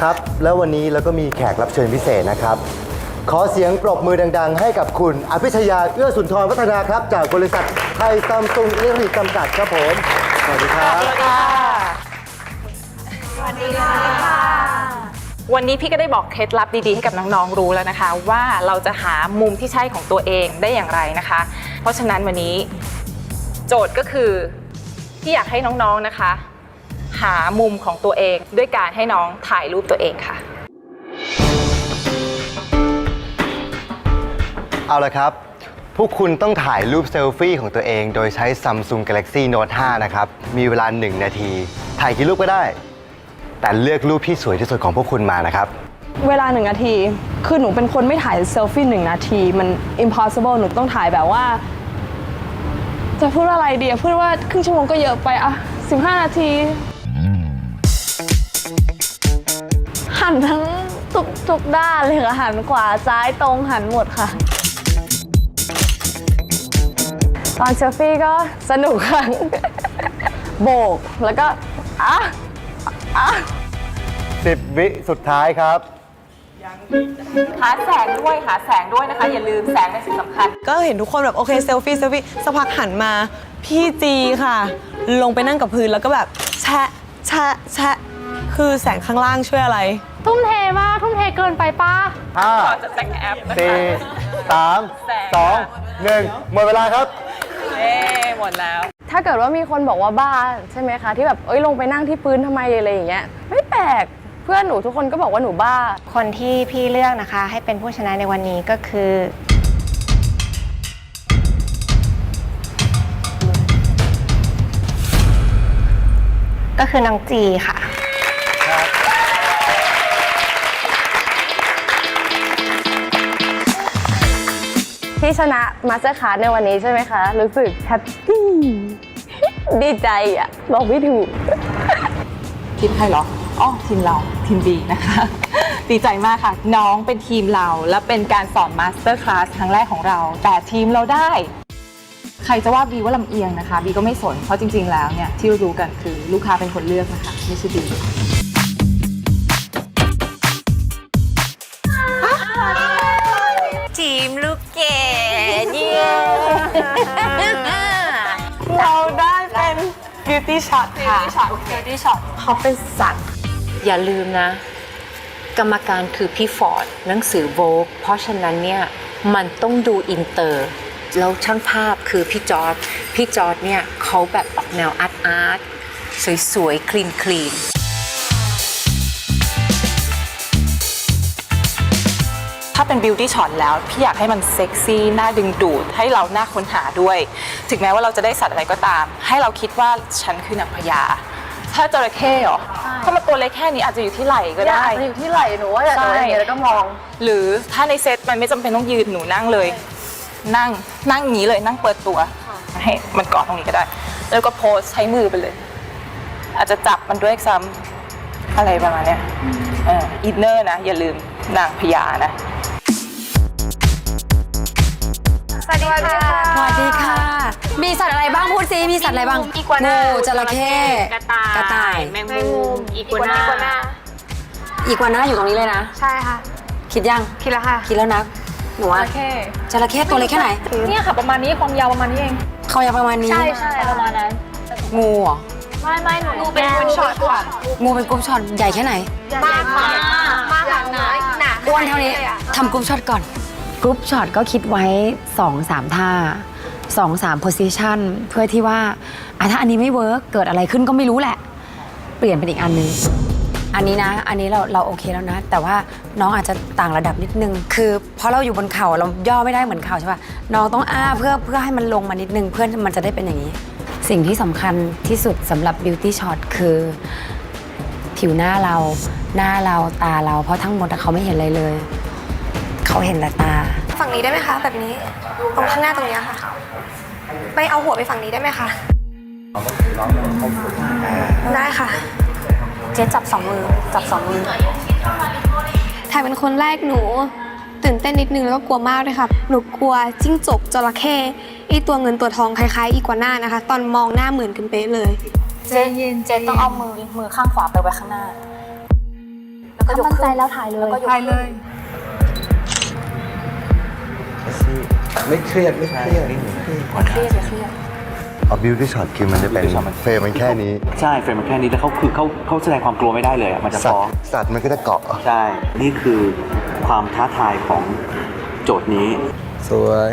ครับ แล้ววันนี้เราก็มีแขกรับเชิญพิเศษนะครับ ขอเสียงปรบมือดัง ๆ ให้กับคุณ อภิชยาเอื้อสุนทรวัฒนาครับ จากบริษัทไทยซัมซุงอิเล็กทรอนิกส์จำกัดครับผมสวัสดีครับ วันนี้พี่ก็ได้บอกเคล็ดลับดีๆให้กับน้องๆรู้แล้วนะคะ ว่าเราจะหามุมที่ใช่ของตัวเองได้อย่างไรนะคะ เพราะฉะนั้นวันนี้โจทย์ก็คือพี่อยากให้น้องๆนะคะ หามุมของตัวเองด้วยการให้น้องถ่ายรูปตัวเองค่ะ เอาละครับ พวกคุณต้องถ่ายรูปเซลฟี่ของตัวเอง โดยใช้ Samsung Galaxy Note 5 นะครับ มีเวลา 1 นาที ถ่ายกี่รูปก็ได้ แต่เลือกรูปที่สวยที่สุดของพวกคุณมานะครับ เวลาหนึ่งนาที คือหนูเป็นคนไม่ถ่ายเซลฟี่หนึ่งนาที มัน impossible หนูต้องถ่ายแบบว่า จะพูดอะไรดีอะพูดว่าครึ่งชั่วโมงก็เยอะไปอะ15 นาที หันทั้งทุกทุกด้านเลยค่ะหันขวาซ้ายตรงหันหมดค่ะ ตอนเซลฟี่ก็สนุกค่ะ โบกแล้วก็อะอะ10วิสุดท้ายครับ หาแสงด้วยหาแสงด้วยนะคะ อย่าลืมแสงเป็นสิ่งสำคัญ ก็เห็นทุกคนแบบโอเคเซลฟี่เซลฟี่สักพักหันมา พี่จีค่ะ ลงไปนั่งกับพื้นแล้วก็แบบแชะแชะแชะ คือแสงข้างล่างช่วยอะไร ทุ่มเทมาก ทุ่มเทเกินไปป้าก่อนจะแต่งแอปนะคะ4 3 2 1หมดเวลาครับเย้หมดแล้ว ถ้าเกิดว่ามีคนบอกว่าบ้าใช่ไหมคะ ที่แบบเอ้ยลงไปนั่งที่พื้นทำไมอะไรอย่างเงี้ยไม่แปลกเพื่อนหนูทุกคนก็บอกว่าหนูบ้า คนที่พี่เลือกนะคะ ให้เป็นผู้ชนะในวันนี้ก็คือก็คือน้องจีค่ะ ที่ชนะมาสเตอร์คาในวันนี้ใช่ไหมคะ รู้สึกแฮปปี้ดีใจอะ บอกไม่ถูกทีมใครเหรออ๋อทีมเราทีมบีนะคะ ดีใจมากค่ะ น้องเป็นทีมเรา และเป็นการสอนมาสเตอร์คลาสครั้งแรกของเรา แต่ทีมเราได้ ใครจะว่าบีว่าลำเอียงนะคะ บีก็ไม่สน เพราะจริง ๆ แล้วเนี่ยที่รู้กันคือลูกค้าเป็นคนเลือกนะคะ ไม่ใช่บี เราได้เป็น beauty shot ค่ะ beauty shot เขาเป็นสัตว์ อย่าลืมนะ กรรมการคือพี่ฟอร์ดหนังสือโวกเพราะฉะนั้นเนี่ย มันต้องดูอินเตอร์ แล้วช่างภาพคือพี่จอร์ดพี่จอร์ดเนี่ยเขาแบบออกแนวอาร์ตอาร์ตสวยๆ คลีนคลีน ถ้าเป็นบิวตี้ช็อตแล้ว พี่อยากให้มันเซ็กซี่น่าดึงดูด ให้เราน่าค้นหาด้วย ถึงแม้ว่าเราจะได้สัตว์อะไรก็ตาม ให้เราคิดว่าฉันคือนางพญาถ้าจระเข้เหรอถ้ามันตัวเล็กแค่นี้อาจจะอยู่ที่ไหล่ก็ได้อยู่ที่ไหลหนูว่าอยากจะอย่างเงี้ยแล้วก็มอง หรือถ้าในเซตมันไม่จำเป็นต้องยืนหนูนั่งเลย นั่งนั่งอย่างนี้เลยนั่งเปิดตัวให้มันเกาะตรงนี้ก็ได้ แล้วก็โพสใช้มือไปเลย อาจจะจับมันด้วยซ้ำอะไรประมาณเนี้ยเอออินเนอร์นะ อย่าลืมนางพญานะ สวัสดีค่ะ สวัสดีค่ะ มีสัตว์อะไรบ้างพูดซิมีสัตว์อะไรบ้างอีกัวน่า งูจระเข้กระต่ายกระต่าย แมงมุมอีกัวน่าอีกัวน่าอยู่ตรงนี้เลยนะ ใช่ค่ะ คิดยัง คิดแล้วค่ะ คิดแล้วนะหนูอะจระเข้ตัวเล็กแค่ไหนเนี่ยค่ะ ประมาณนี้ความยาวประมาณนี้เองเขายาวประมาณนี้ ใช่ใช่ประมาณนั้น งูเหรอ ไม่ไม่หนูเป็นคนช็อตกว่างูเป็นกรุ๊ปช็อตใหญ่แค่ไหน มากมากมากหนาหนาอ้วนเท่านี้ทำกรุ๊ปช็อตก่อน กรุ๊ปช็อตก็คิดไว้2อสามท่า2อสามโพสิชันเพื่อที่ว่าอะถ้าอันนี้ไม่เวิร์กเกิดอะไรขึ้นก็ไม่รู้แหละ เปลี่ยนเป็นอีกอันนึง อันนี้นะ อันนี้เราเราโอเคแล้วนะ แต่ว่าน้องอาจจะต่างระดับนิดนึง คือเพราะเราอยู่บนเขาเราย่อไม่ได้เหมือนเขาใช่ปะน้องต้องอ้าเพื่อเพื่อให้มันลงมานิดนึง เพื่อมันจะได้เป็นอย่างนี้ สิ่งที่สำคัญที่สุดสำหรับ beauty shot คือผิวหน้าเรา หน้าเรา ตาเรา เพราะทั้งหมดเขาไม่เห็นอะไรเลย เขาเห็นแต่ตา ฝั่งนี้ได้ไหมคะ แบบนี้ ตรงข้างหน้าตรงเนี้ยค่ะไม่เอาหัวไปฝั่งนี้ได้ไหมคะ ได้ค่ะ เจ๊จับสองมือ จับสองมือ ถ่ายเป็นคนแรกหนู ตื่นเต้นนิดนึงแล้วก็กลัวมากเลยค่ะ หนูกลัวจิ้งจกจระเข้ไอตัวเงินตัวทองคล้ายๆอีกัวน่านะคะ ตอนมองหน้าเหมือนกันเป๊ะเลย เจ๊เจ๊ต้องเอามือมือข้างขวาไปไว้ข้างหน้าถ้ามั่นใจแล้วถ่ายเลย ถ่ายเลย ไม่เครียดไม่เครียดเครียดอย่าเครียดเอาบิวตี้ช็อตคือมันจะเป็นเฟรมมันแค่นี้ ใช่เฟรมมันแค่นี้แต่เขาคือเขาเขาแสดงความกลัวไม่ได้เลยอะมันจะสัตฟ้อง ว์สัตว์มันก็จะเกาะ ใช่ นี่คือความท้าทายของโจทย์นี้ สวย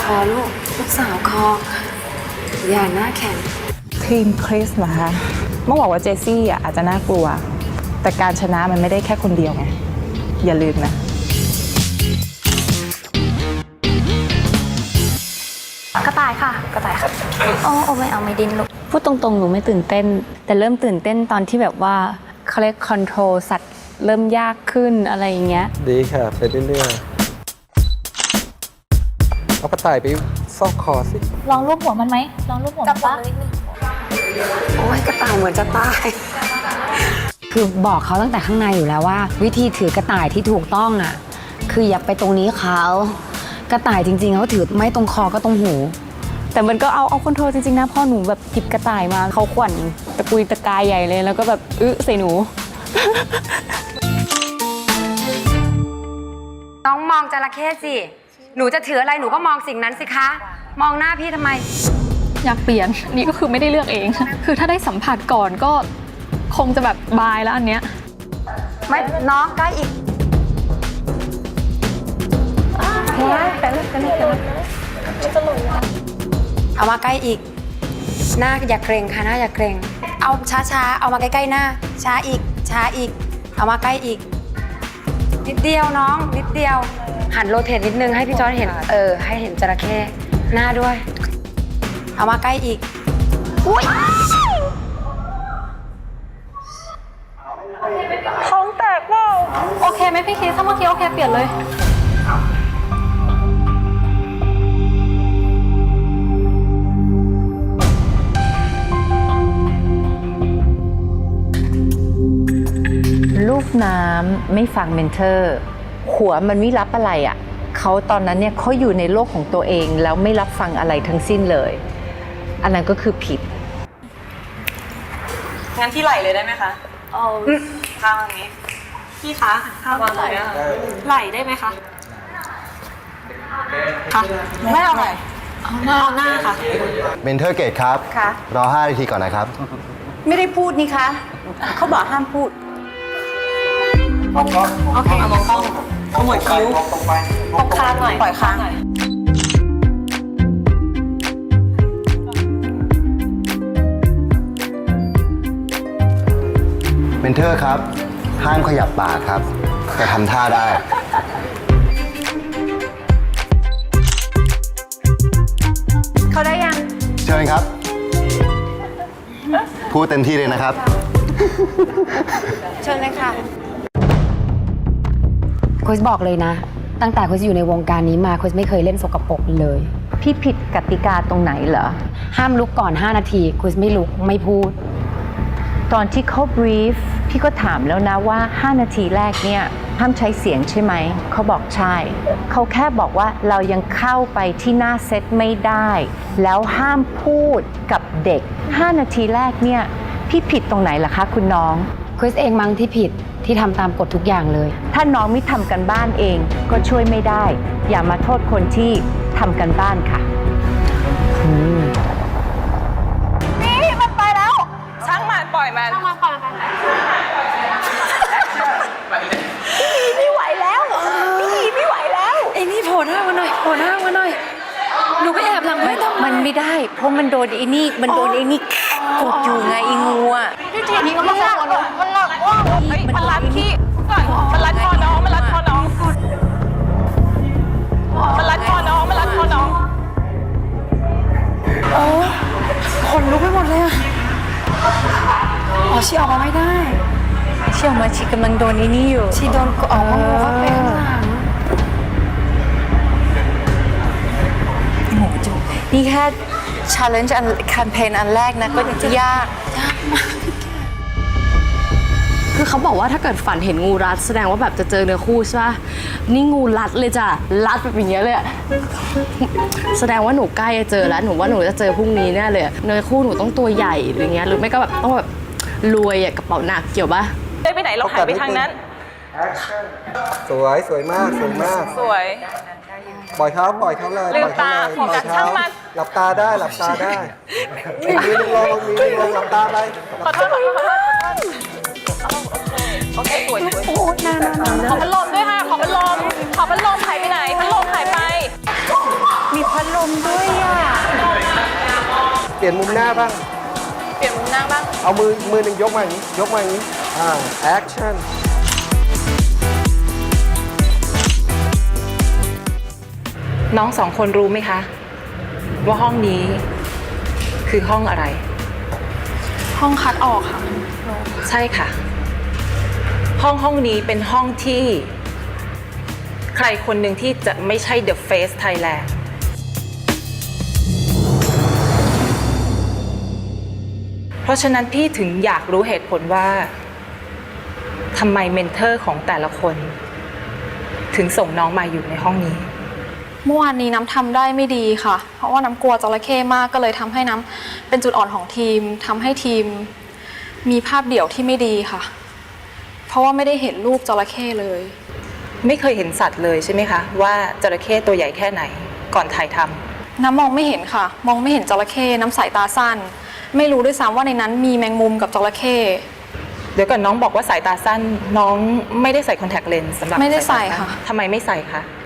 คอลูกลูกสาวคอ อย่าหน้าแข็งทีมคริสนะคะเมื่อบอกว่าเจสซี่อะอาจจะน่ากลัว แต่การชนะมันไม่ได้แค่คนเดียวไง อย่าลืมนะกระต่ายค่ะ กระต่ายค่ะโอ้โอ้ไม่เอาไม่ดินลูกพูดตรงๆ หนูไม่ตื่นเต้น แต่เริ่มตื่นเต้นตอนที่แบบว่าเขาเรียกคอนโทรลสัตว์เริ่มยากขึ้นอะไรอย่างเงี้ย ดีค่ะ ไปเรื่อยๆเอากระต่ายไปซอกคอสิ ลองรูปหัวมันไหมลองรูปหัวมันปะโอ้ยกระต่ายเหมือนจะตาย คือบอกเขาตั้งแต่ข้างในอยู่แล้วว่า วิธีถือกระต่ายที่ถูกต้องอะ คืออย่าไปตรงนี้เขากระต่ายจริงๆเขาถือไม่ตรงคอก็ตรงหู แต่มันก็เอาเอาคอนโทรลจริงๆนะพ่อหนูแบบหยิบกระต่ายมาเขาขวัญตะกุยตะกายใหญ่เลย แล้วก็แบบอึใส่หนู น้องมองจระเข้สิ หนูจะถืออะไรหนูก็มองสิ่งนั้นสิคะ มองหน้าพี่ทำไม อยากเปลี่ยนนี่ก็คือไม่ได้เลือกเอง คือถ้าได้สัมผัสก่อนก็ คงจะแบบบายแล้วอันเนี้ยไม่น้องใกล้อีกเอามาใกล้อีก หน้าอย่าเกรงค่ะหน้าอย่าเกรง เอาช้าๆ เอามาใกล้ๆหน้า ช้าอีก ช้าอีก เอามาใกล้อีก นิดเดียวน้อง นิดเดียว หันโรเทตนิดนึงให้พี่จอร์จเห็น เออ ให้เห็นจระเข้หน้าด้วย เอามาใกล้อีก โอเคไหมพี่คีถ้าเมื่อกี้โอเคเปลี่ยนเลย ลูกน้ำไม่ฟังเมนเทอร์ หัวมันไม่รับอะไรอะ่ะเขาตอนนั้นเนี่ยเขาอยู่ในโลกของตัวเองแล้วไม่รับฟังอะไรทั้งสิ้นเลย อันนั้นก็คือผิด งั้นที่ไหลเลยได้ไหมคะ เอาข้างนี้ พี่คะข้างไหลไหลได้ไหมคะค่ะไม่เอาไหลเอาหน้าเอาหน้าค่ะเมนเทอร์เกตครับค่ะรอ5นาทีก่อนนะครับ ไม่ได้พูดนี่คะเขาบอกห้ามพูดโอเคเอามองกล้องเอาหมวดคิ้วตบคางหน่อยปล่อยคางหน่อยเมนเทอร์ครับ ห้ามขยับปากครับ แต่ทำท่าได้ เขาได้ยัง เชิญครับ พูดเต็มที่เลยนะครับ เชิญเลยค่ะคุสบอกเลยนะ ตั้งแต่คุสอยู่ในวงการนี้มาคุสไม่เคยเล่นสกปรกเลย พี่ผิดกติกาตรงไหนเหรอ ห้ามลุกก่อน 5 นาทีคุสไม่ลุกไม่พูด ตอนที่เขา brief พี่ก็ถามแล้วนะว่า 5 นาทีแรกเนี่ยห้ามใช้เสียงใช่ไหม เขาบอกใช่ เขาแค่บอกว่าเรายังเข้าไปที่หน้าเซตไม่ได้ แล้วห้ามพูดกับเด็ก 5 นาทีแรกเนี่ยพี่ผิดตรงไหนล่ะคะคุณน้องคุสเองมั้งที่ผิดที่ทำตามกฎทุกอย่างเลย ถ้าน้องไม่ทำกันบ้านเองก็ช่วยไม่ได้ อย่ามาโทษคนที่ทำกันบ้านค่ะ ม่ต้องมันไม่ได้ เพราะมันโดนไอ้นี่มันโดนไอ้นี่กดอยู่ไงไอ้งูอะมันหลักมันหลักว่าเฮ้ยมันรัดขี้ก่อนมันรัดคอน้องมันรัดคอน้องมันรัดคอน้องมันรัดคอน้องอ๋อชีออกมาไม่ได้เชื่อมาชีกำลังโดนไอ้นี่อยู่ชีโดนออกมางูเขาเป็นข้างหลัง นี่แค่ challenge อันแคมเปญอันแรกนะก็ยากคือเขาบอกว่าถ้าเกิดฝันเห็นงูรัดแสดงว่าแบบจะเจอเนื้อคู่ใช่ปะนี่งูรัดเลยจ้ะรัดแบบอย่างเงี้ยเลยอะแสดงว่าหนูใกล้จะเจอแล้วหนูว่าหนูจะเจอพรุ่งนี้แน่เลยอะเนื้อคู่หนูต้องตัวใหญ่หรือเงี้ยหรือไม่ก็แบบต้องแบบรวยอะกระเป๋าหนักเกี่ยวปะได้ไปไหนเราหายไปทางนั้น สวยสวยมากสวยมากสวย ปล่อยเขาปล่อยเขาเลยลืมปล่อยเขาเลยตาของปล่กัอยนเขช่างมัน หลับตาได้หลับตาได้มีมือหนึ่งลงมีมือหนึ่งลงหลับตาไปขอโทษขอโทษขอโทษโอเคสวยสวยขอพัดลมด้วยค่ะ ขอพัดลม ขอพัดลมหายไปไหน พัดลมหายไป มีพัดลมด้วยอะเปลี่ยนมุมหน้าบ้าง เปลี่ยนมุมนั่งบ้าง เอามือมือหนึ่งยกมาอย่างนี้ ยกมาอย่างนี้ อ่าแนน้องสองคนรู้ไหมคะ ว่าห้องนี้คือห้องอะไร ห้องคัดออกค่ะ ใช่ค่ะ ห้องห้องนี้เป็นห้องที่ ใครคนหนึ่งที่จะไม่ใช่ The Face Thailand เพราะฉะนั้นพี่ถึงอยากรู้เหตุผลว่าทำไมเมนเทอร์ของแต่ละคน ถึงส่งน้องมาอยู่ในห้องนี้ เมื่อวานนี้น้ำทำได้ไม่ดีค่ะ เพราะว่าน้ำกลัวจระเข้มากก็เลยทำให้น้ำเป็นจุดอ่อนของทีมทำให้ทีมมีภาพเดี่ยวที่ไม่ดีค่ะ เพราะว่าไม่ได้เห็นรูปจระเข้เลย ไม่เคยเห็นสัตว์เลยใช่ไหมคะ ว่าจระเข้ตัวใหญ่แค่ไหนก่อนถ่ายทำน้ำมองไม่เห็นค่ะ มองไม่เห็นจระเข้น้ำสายตาสั้น ไม่รู้ด้วยซ้ำว่าในนั้นมีแมงมุมกับจระเข้เดี๋ยวก่อนน้องบอกว่าสายตาสั้นน้องไม่ได้ใส่คอนแทคเลนส์สำหรับไม่ได้ใส่ายตาสั้นค่ะ ทำไมไม่ใส่คะคือ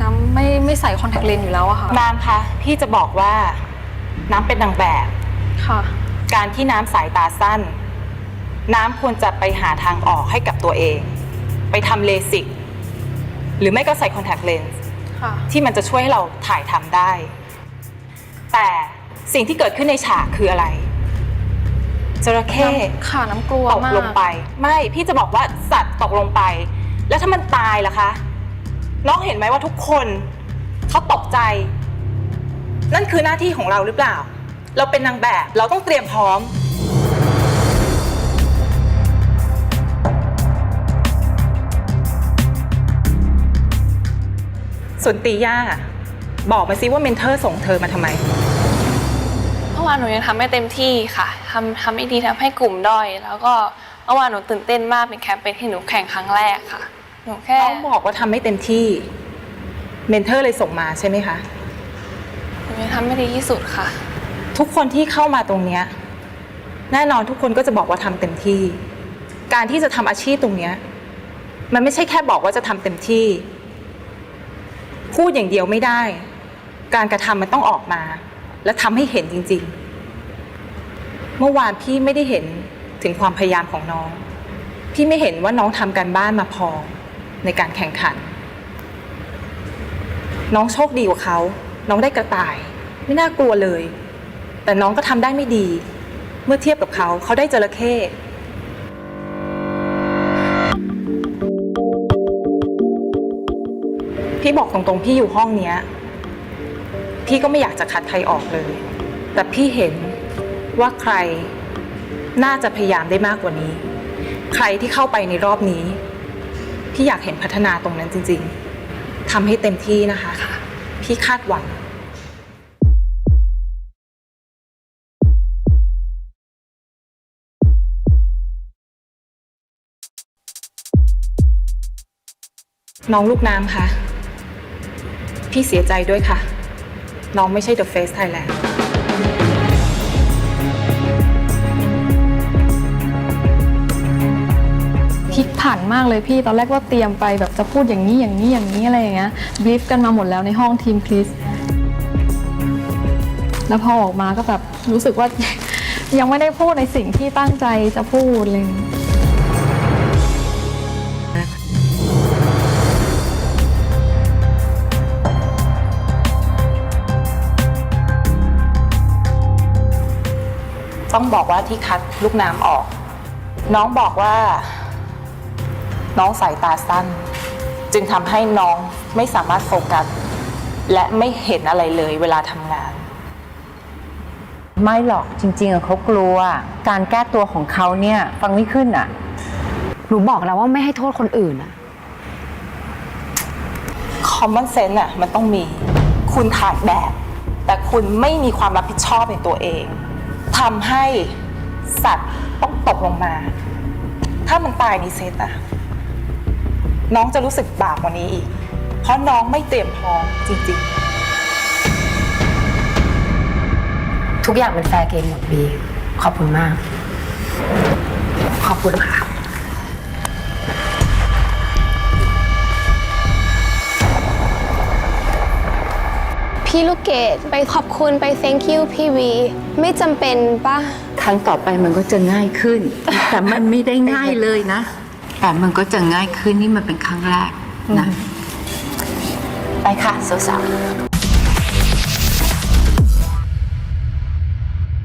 น้ำไม่ไม่ใส่คอนแทคเลนส์อยู่แล้วอะค่ะ น้ำคะพี่จะบอกว่าน้ำเป็นนางแบบ ค่ะ การที่น้ำสายตาสั้น น้ำควรจะไปหาทางออกให้กับตัวเอง ไปทำเลสิกหรือไม่ก็ใส่คอนแทคเลนส์ค่ะ ที่มันจะช่วยให้เราถ่ายทำได้ แต่สิ่งที่เกิดขึ้นในฉากคืออะไรจระเข้ ค่ะน้ำกลัวตกมาก ลงไป ไม่พี่จะบอกว่าสัตว์ตกลงไป แล้วถ้ามันตายล่ะคะ น้องเห็นไหมว่าทุกคนเขาตกใจ นั่นคือหน้าที่ของเราหรือเปล่า เราเป็นนางแบบเราต้องเตรียมพร้อม ส่วนตีย่าบอกมาซิว่าเมนเทอร์ส่งเธอมาทำไม เมื่อวานหนูยังทำไม่เต็มที่ค่ะทำทำไม่ดีทำให้กลุ่มด้อย แล้วก็เมื่อวานหนูตื่นเต้นมากเป็นแคมเปญที่หนูแข่งครั้งแรกค่ะ หนูแค่น้องบอกว่าทำไม่เต็มที่ เมนเทอร์เลยส่งมาใช่ไหมคะ หนูยังทำไม่ดีที่สุดค่ะ ทุกคนที่เข้ามาตรงเนี้ยแน่นอนทุกคนก็จะบอกว่าทำเต็มที่ การที่จะทำอาชีพตรงเนี้ยมันไม่ใช่แค่บอกว่าจะทำเต็มที่ พูดอย่างเดียวไม่ได้ การกระทำมันต้องออกมา และทำให้เห็นจริง ๆ เมื่อวานพี่ไม่ได้เห็นถึงความพยายามของน้อง พี่ไม่เห็นว่าน้องทำการบ้านมาพอ ในการแข่งขัน น้องโชคดีกว่าเขา น้องได้กระต่าย ไม่น่ากลัวเลย แต่น้องก็ทำได้ไม่ดี เมื่อเทียบกับเขา เขาได้จระเข้พี่บอกตรงๆ พี่อยู่ห้องเนี้ย พี่ก็ไม่อยากจะคัดใครออกเลย แต่พี่เห็นว่าใครน่าจะพยายามได้มากกว่านี้ ใครที่เข้าไปในรอบนี้ พี่อยากเห็นพัฒนาตรงนั้นจริง ๆทำให้เต็มที่นะคะพี่คาดหวังน้องลูกน้ำค่ะพี่เสียใจด้วยค่ะ น้องไม่ใช่ The Face Thailand ลิกผันมากเลยพี่ ตอนแรกว่าเตรียมไปแบบจะพูดอย่างนี้อย่างนี้อย่างนี้อะไรอย่างเงี้ยบีฟกันมาหมดแล้วในห้องทีมคริสแล้วพอออกมาก็แบบรู้สึกว่า ยังไม่ได้พูดในสิ่งที่ตั้งใจจะพูดเลยต้องบอกว่าที่คัดลูกน้ำออก น้องบอกว่า น้องสายตาสั้น จึงทำให้น้องไม่สามารถโฟกัสและไม่เห็นอะไรเลยเวลาทำงาน ไม่หรอกจริงๆอะเขากลัว การแก้ตัวของเขาเนี่ยฟังไม่ขึ้นอะ หนูบอกแล้วว่าไม่ให้โทษคนอื่นอะ common sense อะมันต้องมี คุณถ่ายแบบ แต่คุณไม่มีความรับผิดชอบในตัวเองทำให้สัตว์ต้องตกลงมา ถ้ามันตายในเซตอะ น้องจะรู้สึกบาปกว่านี้อีก เพราะน้องไม่เตรียมพร้อมจริงๆ ทุกอย่างเป็นแฟร์เกมหมดบีขอบคุณมาก ขอบคุณค่ะพี่ลูกเกดไปขอบคุณไป thank you พี่วี ไม่จำเป็นป่ะ ครั้งต่อไปมันก็จะง่ายขึ้น แต่มันไม่ได้ง่ายเลยนะ แต่มันก็จะง่ายขึ้นนี่มันเป็นครั้งแรกนะ ไปค่ะสาวๆ